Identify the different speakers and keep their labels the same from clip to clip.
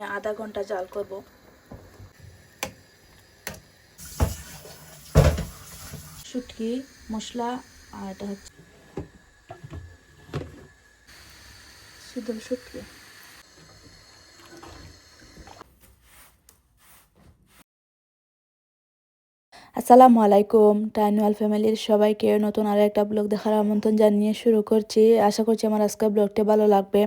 Speaker 1: আধা ঘণ্টা জাল করব। শুটকি মশলা আর এটা হচ্ছে শীতল শুটকি। আসসালামু আলাইকুম টাইনুয়াল ফ্যামিলির সবাইকে নতুন আর একটা ব্লগ দেখার আমন্ত্রণ জানিয়ে শুরু করছি। আশা করছি আমার আজকের ব্লগটি ভালো লাগবে।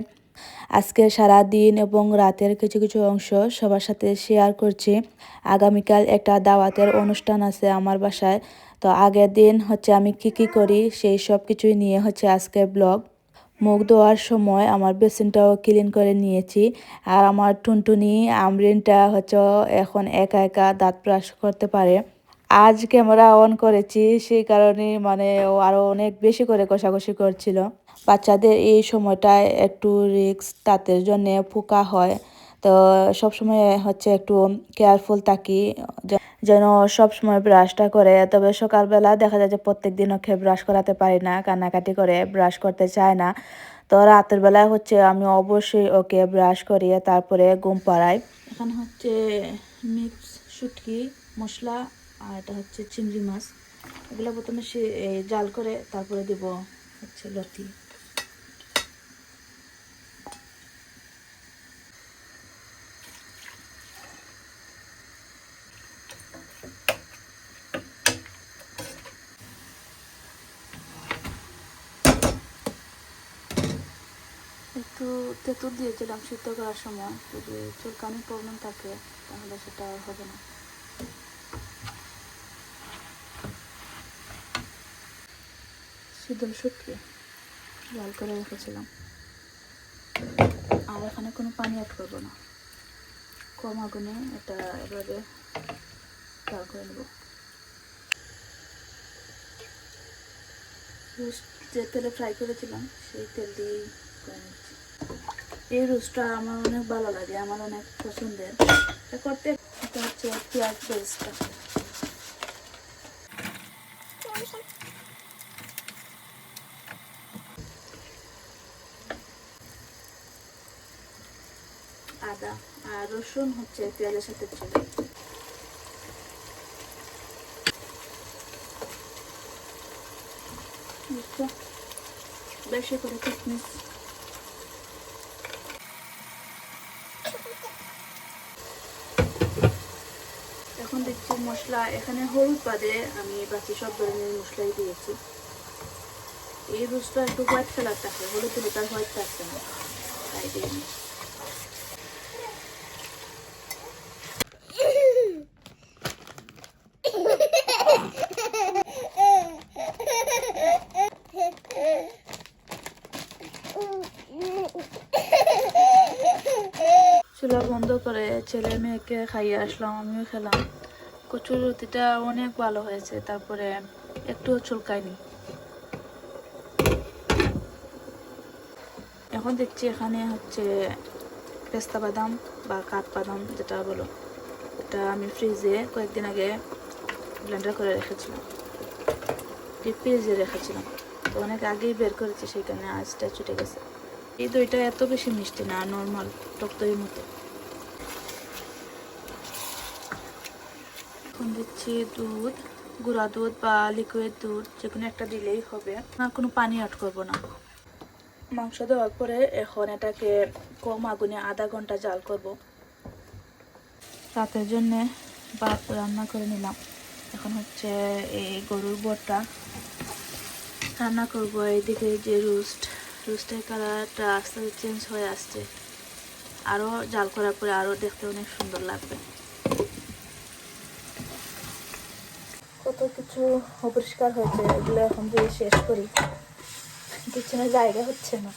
Speaker 1: আজকে সারা দিন এবং রাতের কিছু কিছু অংশ সবার সাথে শেয়ার করছি। আগামীকাল একটা দাওয়াতের অনুষ্ঠান আছে আমার বাসায়। তো আগের দিন হচ্ছে আমি কি কি করি সেই সব কিছুই নিয়ে হচ্ছে আজকে ব্লগ মুখ ধোয়ার সময় আমার বেসিনটাও ক্লিন করে নিয়েছি। আর আমার টুনটুনি আমরিনটা হচ্ছে এখন একা একা দাঁত ব্রাশ করতে পারে। আজ ক্যামেরা অন করেছি, সেই কারণে মানে ও আরও অনেক বেশি করে কষাকষি করছিল। বাচ্চাদের এই সময়টায় একটু রিক্স দাঁতের জন্য পোকা হয়। তো সবসময় হচ্ছে একটু কেয়ারফুল থাকি যেন সবসময় ব্রাশটা করে। তবে সকালবেলা দেখা যায় যে প্রত্যেক দিন ওকে ব্রাশ করাতে পারি না, কান্নাকাটি করে ব্রাশ করতে চায় না। তো রাতের বেলায় হচ্ছে আমি অবশ্যই ওকে ব্রাশ করিয়ে তারপরে ঘুম পাড়াই। এখানে হচ্ছে মিক্স শুটকি, মশলা আর এটা হচ্ছে চিংড়ি মাছ। এগুলো প্রথমে সে জাল করে তারপরে দেব হচ্ছে লতি। একটু তেঁতুল দিয়েছিলাম সিদ্ধ করার সময়। যদি চুলকানি প্রবলেম থাকে, তাহলে সেটা আর হবে না। শীতল শুটকি লাল করে রেখেছিলাম। আর এখানে কোনো পানি অ্যাড করব না। কম আগুনে এটা এভাবে জাল করে নেব। যে তেলে ফ্রাই করেছিলাম, সেই তেল দিয়েই করে নিচ্ছি এই রোস্টটা আমার অনেক ভালো লাগে, আমার অনেক পছন্দের। করতে হচ্ছে পেঁয়াজ পেস্টটা। আদা আর রসুন হচ্ছে পেঁয়াজের সাথে বুঝছ? বেশি করে কিসমিস এখন দেখছি মশলা এখানে হলুদ বাদে আমি বাকি সব ধরনের মশলাই দিয়েছি। এই রোজটা একটু হোয়াইট কালার থাকে হলুদ দিলে তার হোয়াইট থাকছে না। তাই দিয়ে চুলা বন্ধ করে ছেলে মেয়েকে খাইয়ে আসলাম, আমিও খেলাম। কচুর রুটিটা অনেক ভালো হয়েছে, তারপরে একটুও চুলকায়নি এখন দেখছি এখানে হচ্ছে পেস্তা বাদাম বা কাঠ বাদাম যেটা বলো, এটা আমি ফ্রিজে কয়েকদিন আগে ব্লেন্ডার করে রেখেছিলাম। ডিপ ফ্রিজে রেখেছিলাম? তো অনেক আগেই বের করেছি সেখানে আজটা ছুটে গেছে। এই দইটা এত বেশি মিষ্টি না নর্মাল টক দইয়ের মতো। এখন দিচ্ছি দুধ, গুঁড়া দুধ বা লিকুইড দুধ যে কোনো একটা দিলেই হবে। আর কোনো পানি অ্যাড করব না। মাংস দেওয়ার পরে এখন এটাকে কম আগুনে আধা ঘণ্টা জাল করব। রাতের জন্যে ভাত রান্না করে নিলাম। এখন হচ্ছে এই গরুর বটটা রান্না করব। এইদিকে যে রোস্ট, রোস্টের কালারটা আস্তে আস্তে চেঞ্জ হয়ে আসছে। আরও জাল করার পরে আরও দেখতে অনেক সুন্দর লাগবে। কিছু অপরিষ্কার হয়েছে, এগুলো এখন দিয়ে শেষ করি কিচেনে জায়গা হচ্ছে না।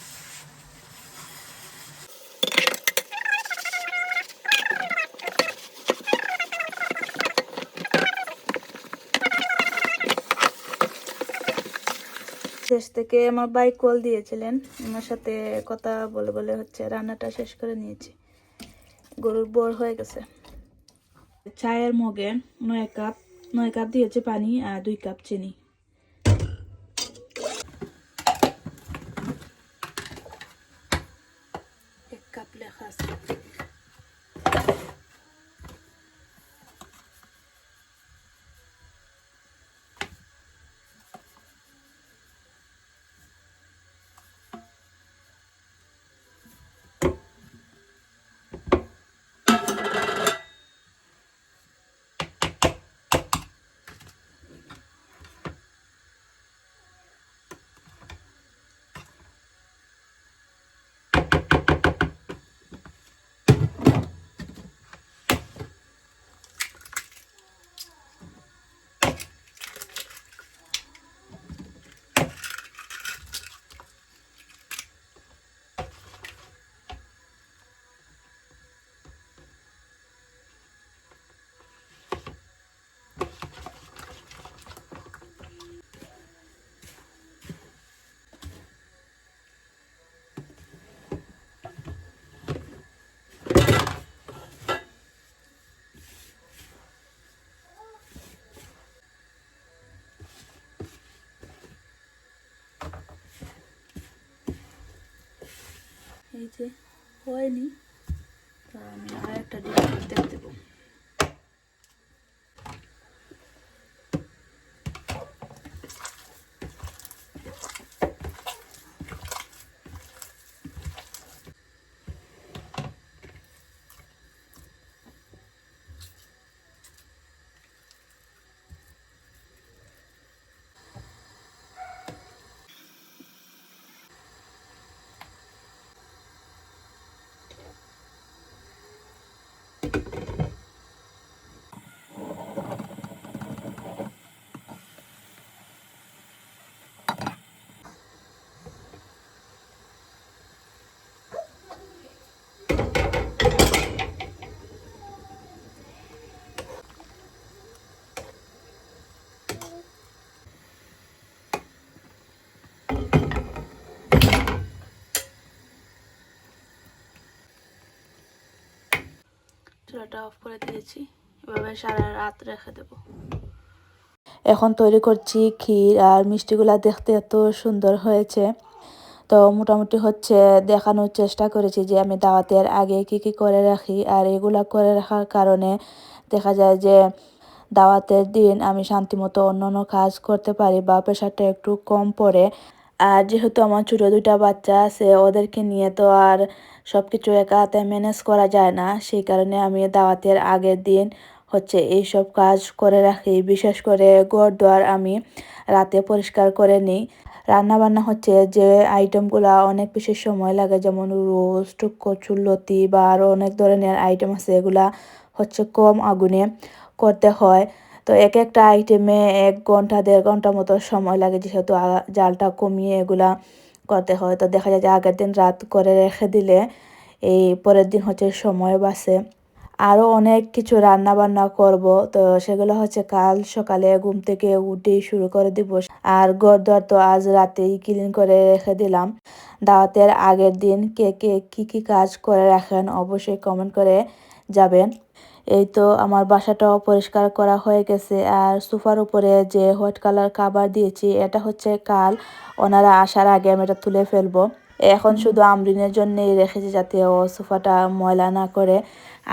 Speaker 1: শেষ থেকে আমার বাইক কল দিয়েছিলেন আমার সাথে কথা বলে বলে হচ্ছে রান্নাটা শেষ করে নিয়েছি। গরুর বর হয়ে গেছে। চায়ের মগে নয় কাপ নয় কাপ দিয়েছে পানি আর দুই কাপ চিনি। হয়নি। তা আমি আর একটা ডিম দেখতে দেবো। চুলাটা অফ করে দিয়েছি। এভাবে সারা রাত রেখে দেবো। এখন তৈরি করছি ক্ষীর আর মিষ্টিগুলা দেখতে এত সুন্দর হয়েছে। তো মোটামুটি হচ্ছে দেখানোর চেষ্টা করেছি যে আমি দাওয়াতের আগে কি কি করে রাখি আর এগুলা করে রাখার কারণে দেখা যায় যে দাওয়াতের দিন আমি শান্তিমতো অন্য অন্য কাজ করতে পারি বা প্রেশারটা একটু কম পড়ে। আর যেহেতু আমার ছোটো দুইটা বাচ্চা আছে, ওদেরকে নিয়ে তো আর সব কিছু একা হাতে ম্যানেজ করা যায় না। সেই কারণে আমি দাওয়াতের আগের দিন হচ্ছে এই সব কাজ করে রাখি। বিশেষ করে ঘর দোয়ার আমি রাতে পরিষ্কার করে নিই। রান্নাবান্না হচ্ছে যে আইটেমগুলো অনেক বেশি সময় লাগে, যেমন রোস্ট কচুরলতি বা আরও অনেক ধরনের আইটেম আছে, এগুলা হচ্ছে কম আগুনে করতে হয়। তো এক একটা আইটেমে এক ঘণ্টা, দেড় ঘণ্টা মতো সময় লাগে যেহেতু জালটা কমিয়ে এগুলা করতে হয়। তো দেখা যায় যে আগের দিন রাত করে রেখে দিলে এই পরের দিন হচ্ছে সময় বাসে আরও অনেক কিছু রান্না বান্না করব। তো সেগুলো হচ্ছে কাল সকালে ঘুম থেকে উঠেই শুরু করে দিব। আর গরদর তো আজ রাতেই ক্লিন করে রেখে দিলাম। দাওয়াতের আগের দিন কে কে কী কী কাজ করে রাখেন অবশ্যই কমেন্ট করে যাবেন। এই তো আমার বাসাটাও পরিষ্কার করা হয়ে গেছে। আর সোফার উপরে যে হোয়াইট কালার কাবার দিয়েছি এটা হচ্ছে কাল। ওনারা আসার আগে আমি এটা তুলে ফেলব। এখন শুধু আমরিনের জন্যই রেখেছি যাতে ও সোফাটা ময়লা না করে।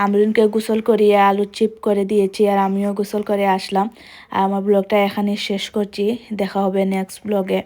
Speaker 1: আমরিনকে গোসল করিয়ে আলু চিপ করে দিয়েছি আর আমিও গোসল করে আসলাম। আর আমার ব্লগটা এখানে শেষ করছি। দেখা হবে নেক্সট ব্লগে